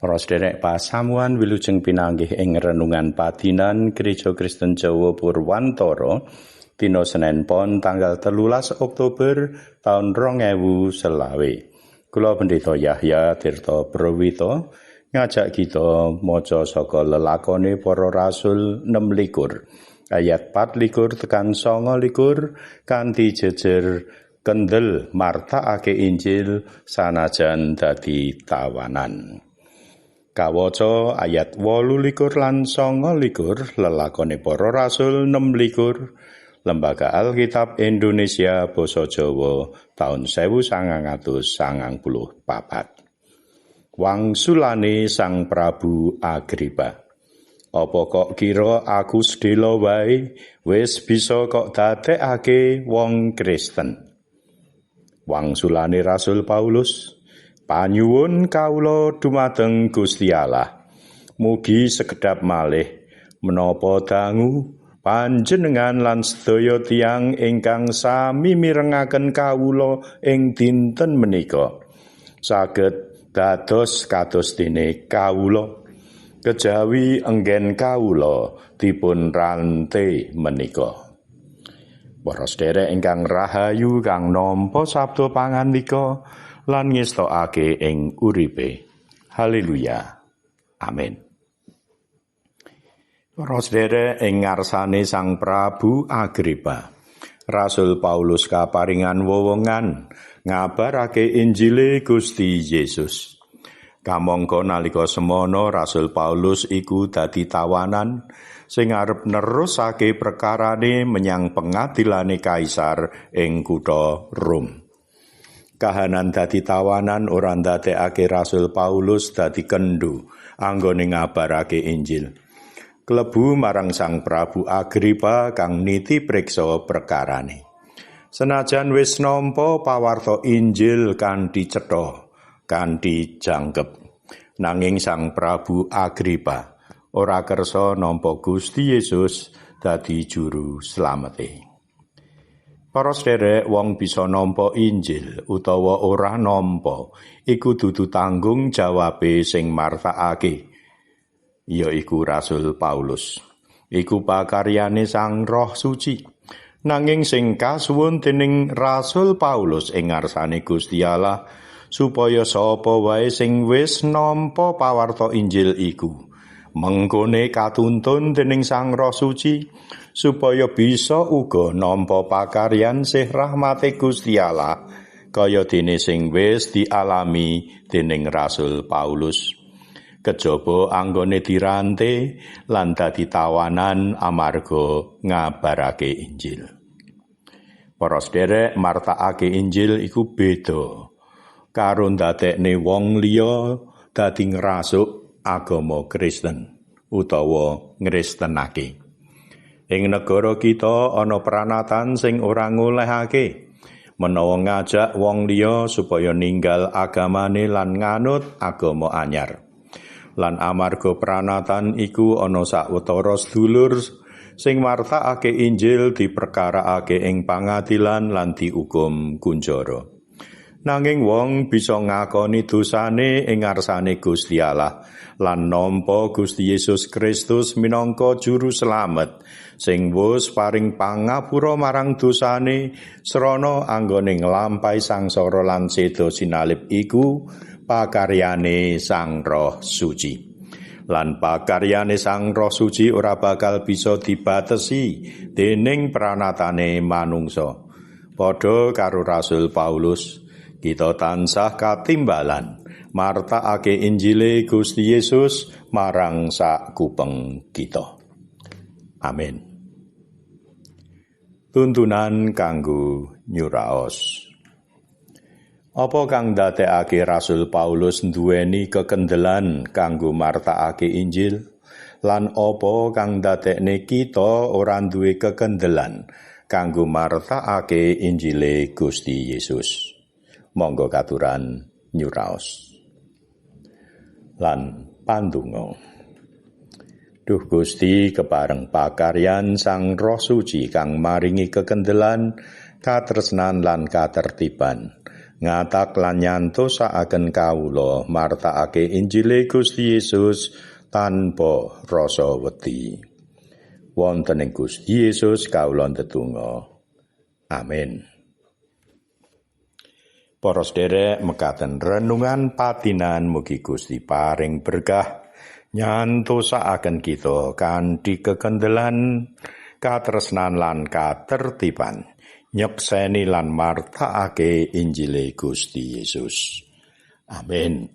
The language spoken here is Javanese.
Para sederek pasamuan wilujeng pinanggih ing renungan padinan Gereja Kristen Jawa Purwantara dina Senin Pon tanggal telulas Oktober tahun 2020. Kula Pendeta Yahya Tirta Prawito ngajak kita maca saka lelakone para rasul 6 likur ayat 4 likur tekan songo likur kanthi jejer kendel martakake Injil sanajan dadi tawanan. Kawaca ayat 18 lan 29 lelakone para rasul 6 likur Lembaga Alkitab Indonesia Basa Jawa tahun 1994. Wangsulane Sang Prabu Agripa. Apa kok kira aku sedela wae wis bisa kok dadekake wong Kristen? Wangsulane Rasul Paulus, panyuwun kawula dumateng Gusti Allah. Mugi sekedap malih menapa dangu panjenengan lan sedaya tiang ingkang sami mirengaken kawula ing dinten menika. Saged dados kados dene kawula. Kejawi enggen kawula dipun rante menika. Para sederek ingkang rahayu kang nampa sabda pangandika lan ngestokake ing uripe. Haleluya. Amin. Para sedherek ing ngarsane Sang Prabu Agripa. Rasul Paulus kaparingan wewenngan ngabarake Injile Gusti Yesus. Kamangka nalika semono Rasul Paulus iku dadi tawanan sing arep nerusake perkarane menyang pengadilane kaisar ing kutha Rom. Kahanan dadi tawanan ora ndadekake Rasul Paulus dadi kendu anggone ngabarake Injil. klebu marang Sang Prabu Agripa kang niti priksa perkarane. Senajan wis nampa pawarta Injil kanthi cetha, kanthi jangkep, nanging Sang Prabu Agripa ora kersa nampa Gusti Yesus dadi juru slamete. Para sederek wong bisa nampa Injil utawa ora nampa iku dudu tanggung jawabe sing martakake. yaiku Rasul Paulus. Iku pakaryane Sang Roh Suci. Nanging sing kasuwun dening Rasul Paulus ing ngarsane Gusti Allah supaya sapa wae sing wis nampa pawarta Injil iku mengkone katuntun dening Sang Roh Suci supaya bisa uga nampa pakaryan sih rahmate Gusti Allah kaya dene sing wis dialami dening Rasul Paulus. kejaba anggone dirante lan dadi tawanan amarga ngabarake Injil. Para sederek martakake Injil iku beda karo ndadekne wong liya dadi ngrasuk agama Kristen utawa ngristenake. Ing negara kita ana pranatan sing ora ngolehake menawa ngajak wong liya supaya ninggal agamane lan nganut agama anyar. lan amarga pranatan iku ana sawetara sedulur sing martakake Injil diperkarakake ing pangadilan lan diukum kunjara. Nanging wong bisa ngakoni dosane ing ngarsane Gusti Allah lan nampa Gusti Yesus Kristus minangka juru selamet sing wis paring pangapura marang dosane srana anggone nglampahi sangsara lan sedo sinalip iku pakaryane Sang Roh Suci. Lan pakaryane Sang Roh Suci ora bakal bisa dibatesi dening pranatane manungsa. Padha karo Rasul Paulus, kita tansah katimbalan martakake Injile Gusti Yesus marang sak kupeng kita. Amin. Tuntunan kanggo nyuraos. Apa kang ndadekake Rasul Paulus nduweni kekendelan kanggo martakake Injil? Lan apa kang ndadekne kita ora duwe kekendelan kanggo martakake Injile Gusti Yesus? Monggo katuran nyuraos. Lan pandonga. Duh Gusti kepareng pakaryan Sang Roh Suci kang maringi kekendelan katresnan lan katertiban. ngatak lan nyantosakaken kawula martakake Injile Gusti Yesus tanpa rasa wedi. Wonten ing Gusti Yesus kawula ndedonga. Amin. Para sederek mekaten renungan patinan mugi Gusti paring berkah nyantosakaken kita kanthi kekendelan katresnan lan katertiban nyekseni lan martakake Injile Gusti Yesus. Amin.